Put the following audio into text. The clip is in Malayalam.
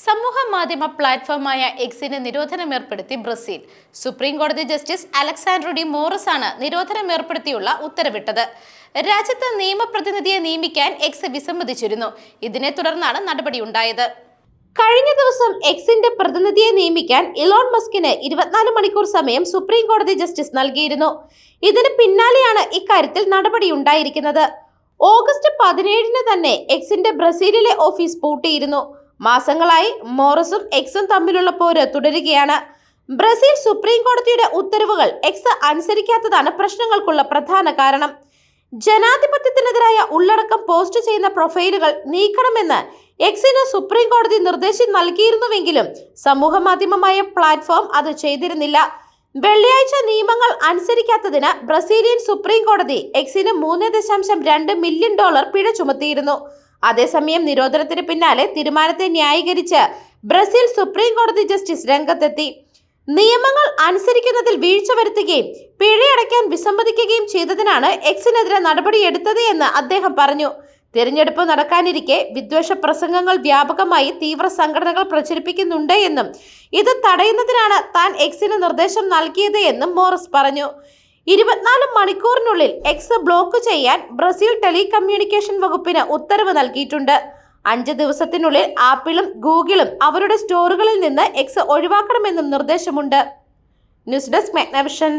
സമൂഹ മാധ്യമ പ്ലാറ്റ്ഫോമായ എക്സിന് നിരോധനം ഏർപ്പെടുത്തി ബ്രസീൽ. സുപ്രീം കോടതി ജസ്റ്റിസ് അലക്സാൻഡ്രോ ഡി മോറസ് ആണ് നിരോധനം ഏർപ്പെടുത്തിയുള്ള ഉത്തരവിട്ടത്. രാജ്യത്ത് നിയമപ്രതിനിധിയെ നിയമിക്കാൻ എക്സ് വിസമ്മതിച്ചിരുന്നു. ഇതിനെ തുടർന്നാണ് നടപടിയുണ്ടായത്. കഴിഞ്ഞ ദിവസം എക്സിന്റെ പ്രതിനിധിയെ നിയമിക്കാൻ ഇലോൺ മസ്കിന് ഇരുപത്തിനാല് മണിക്കൂർ സമയം സുപ്രീം കോടതി ജസ്റ്റിസ് നൽകിയിരുന്നു. ഇതിന് പിന്നാലെയാണ് ഇക്കാര്യത്തിൽ നടപടിയുണ്ടായിരിക്കുന്നത്. ഓഗസ്റ്റ് പതിനേഴിന് തന്നെ എക്സിന്റെ ബ്രസീലിലെ ഓഫീസ് പൂട്ടിയിരുന്നു. മാസങ്ങളായി മോറസും എക്സും തമ്മിലുള്ള പോര് തുടരുകയാണ്. ബ്രസീൽ സുപ്രീം കോടതിയുടെ ഉത്തരവുകൾ എക്സ് അനുസരിക്കാത്തതാണ് പ്രശ്നങ്ങൾക്കുള്ള പ്രധാന കാരണം. ജനാധിപത്യത്തിനെതിരായ ഉള്ളടക്കം പോസ്റ്റ് ചെയ്യുന്ന പ്രൊഫൈലുകൾ നീക്കണമെന്ന് എക്സിന് സുപ്രീം കോടതി നിർദ്ദേശം നൽകിയിരുന്നുവെങ്കിലും സമൂഹ മാധ്യമമായ പ്ലാറ്റ്ഫോം അത് ചെയ്തിരുന്നില്ല. വെള്ളിയാഴ്ച നിയമങ്ങൾ അനുസരിക്കാത്തതിന് ബ്രസീലിയൻ സുപ്രീം കോടതി എക്സിന് മൂന്ന് ദശാംശം രണ്ട് മില്യൺ ഡോളർ പിഴ ചുമത്തിയിരുന്നു. അതേസമയം നിരോധനത്തിന് പിന്നാലെ തീരുമാനത്തെ ന്യായീകരിച്ച് ബ്രസീൽ സുപ്രീം കോടതി ജസ്റ്റിസ് രംഗത്തെത്തി. നിയമങ്ങൾ അനുസരിക്കുന്നതിൽ വീഴ്ച വരുത്തുകയും പിഴയടയ്ക്കാൻ വിസമ്മതിക്കുകയും ചെയ്തതിനാണ് എക്സിനെതിരെ നടപടിയെടുത്തത് എന്ന് അദ്ദേഹം പറഞ്ഞു. തിരഞ്ഞെടുപ്പ് നടക്കാനിരിക്കെ വിദ്വേഷ പ്രസംഗങ്ങൾ വ്യാപകമായി തീവ്ര സംഘടനകൾ പ്രചരിപ്പിക്കുന്നുണ്ട് എന്നും ഇത് തടയുന്നതിനാണ് താൻ എക്സിന് നിർദ്ദേശം നൽകിയത് എന്നും മോറിസ് പറഞ്ഞു. ഇരുപത്തിനാല് മണിക്കൂറിനുള്ളിൽ എക്സ് ബ്ലോക്ക് ചെയ്യാൻ ബ്രസീൽ ടെലികമ്മ്യൂണിക്കേഷൻ വകുപ്പിന് ഉത്തരവ് നൽകിയിട്ടുണ്ട്. അഞ്ച് ദിവസത്തിനുള്ളിൽ ആപ്പിളും ഗൂഗിളും അവരുടെ സ്റ്റോറുകളിൽ നിന്ന് എക്സ് ഒഴിവാക്കണമെന്നും നിർദ്ദേശമുണ്ട്. News desk Megnavision.